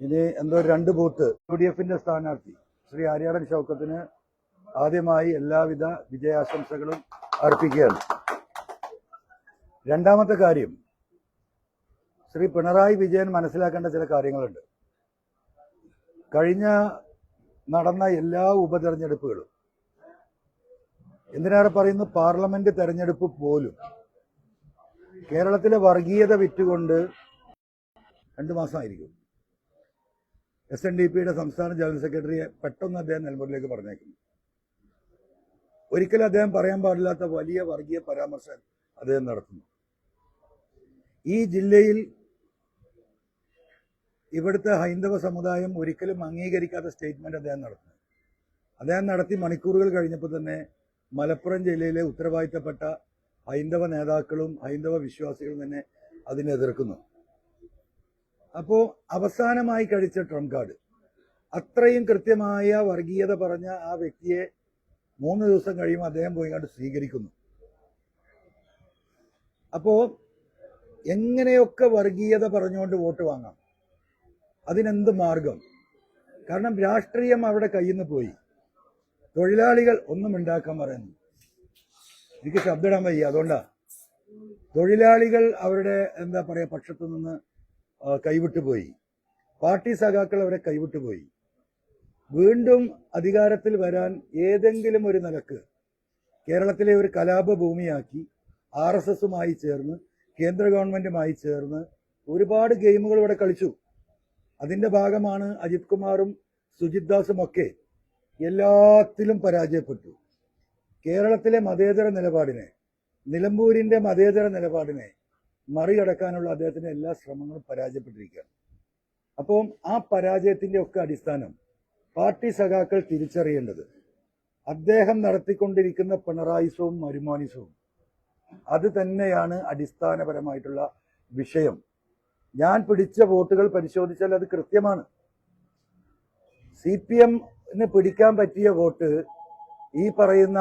ഇനി എന്തോ രണ്ട് ബൂത്ത്. യു ഡി എഫിന്റെ സ്ഥാനാർത്ഥി ശ്രീ ആര്യാടൻ ഷൗക്കത്തിന് ആദ്യമായി എല്ലാവിധ വിജയാശംസകളും അർപ്പിക്കുകയാണ്. രണ്ടാമത്തെ കാര്യം ശ്രീ പിണറായി വിജയൻ മനസ്സിലാക്കേണ്ട ചില കാര്യങ്ങളുണ്ട്. കഴിഞ്ഞ നടന്ന എല്ലാ ഉപതെരഞ്ഞെടുപ്പുകളും എന്തിനേറെ പറയുന്നു പാർലമെന്റ് തെരഞ്ഞെടുപ്പ് പോലും കേരളത്തിലെ വർഗീയത വിറ്റുകൊണ്ട് രണ്ട് മാസമായിരിക്കും. എസ് എൻ ഡി പിയുടെ സംസ്ഥാന ജനറൽ സെക്രട്ടറിയെ പെട്ടെന്ന് അദ്ദേഹം നിലമ്പൂരിലേക്ക് പറഞ്ഞേക്കും ഒരിക്കലും അദ്ദേഹം പറയാൻ പാടില്ലാത്ത വലിയ വർഗീയ പരാമർശം അദ്ദേഹം നടത്തുന്നു. ഈ ജില്ലയിൽ ഇവിടുത്തെ ഹൈന്ദവ സമുദായം ഒരിക്കലും അംഗീകരിക്കാത്ത സ്റ്റേറ്റ്മെന്റ് അദ്ദേഹം നടത്തുന്നു. അദ്ദേഹം നടത്തി മണിക്കൂറുകൾ കഴിഞ്ഞപ്പോൾ തന്നെ മലപ്പുറം ജില്ലയിലെ ഉത്തരവാദിത്തപ്പെട്ട ഹൈന്ദവ നേതാക്കളും ഹൈന്ദവ വിശ്വാസികളും തന്നെ അതിനെ എതിർക്കുന്നു. അപ്പോൾ അവസാനമായി കഴിച്ച ട്രംപ് കാർഡ്. അത്രയും കൃത്യമായ വർഗീയത പറഞ്ഞ ആ വ്യക്തിയെ മൂന്ന് ദിവസം കഴിയുമ്പോൾ അദ്ദേഹം പോയി കണ്ട് സ്വീകരിക്കുന്നു. അപ്പോ എങ്ങനെയൊക്കെ വർഗീയത പറഞ്ഞുകൊണ്ട് വോട്ട് വാങ്ങാം? അതിനെന്ത് മാർഗം? കാരണം രാഷ്ട്രീയം അവിടെ കയ്യിൽ നിന്ന് പോയി. തൊഴിലാളികൾ ഒന്നും ഉണ്ടാക്കാൻ പറയുന്നു. എനിക്ക് ശബ്ദമിടാൻ വയ്യ. അതുകൊണ്ടാ. തൊഴിലാളികൾ അവരുടെ എന്താ പറയാ പക്ഷത്തു നിന്ന് ആ, കൈവിട്ടു പോയി. പാർട്ടി സഖാക്കൾ അവരെ കൈവിട്ടുപോയി വീണ്ടും അധികാരത്തിൽ വരാൻ ഏതെങ്കിലും ഒരു നിലയ്ക്ക് കേരളത്തിലെ ഒരു കലാപ ഭൂമിയാക്കി ആർ എസ് എസുമായി ചേർന്ന് കേന്ദ്ര ഗവൺമെന്റുമായി ചേർന്ന് ഒരുപാട് ഗെയിമുകൾ ഇവിടെ കളിച്ചു. അതിന്റെ ഭാഗമാണ് അജിത് കുമാറും സുജിത് ദാസും ഒക്കെ എല്ലാത്തിലും പരാജയപ്പെട്ടു. കേരളത്തിലെ മതേതര നിലപാടിനെ നിലമ്പൂരിന്റെ മതേതര നിലപാടിനെ മറികടക്കാനുള്ള അദ്ദേഹത്തിന്റെ എല്ലാ ശ്രമങ്ങളും പരാജയപ്പെട്ടിരിക്കുകയാണ്. അപ്പോൾ ആ പരാജയത്തിന്റെ ഒക്കെ അടിസ്ഥാനം പാർട്ടി സഖാക്കൾ തിരിച്ചറിയേണ്ടത് അദ്ദേഹം നടത്തിക്കൊണ്ടിരിക്കുന്ന പിണറായിസവും മരുമാനിസവും അത് തന്നെയാണ് അടിസ്ഥാനപരമായിട്ടുള്ള വിഷയം. ഞാൻ പിടിച്ച വോട്ടുകൾ പരിശോധിച്ചാൽ അത് കൃത്യമാണ്. സി പി എമ്മിന് പിടിക്കാൻ പറ്റിയ വോട്ട് ഈ പറയുന്ന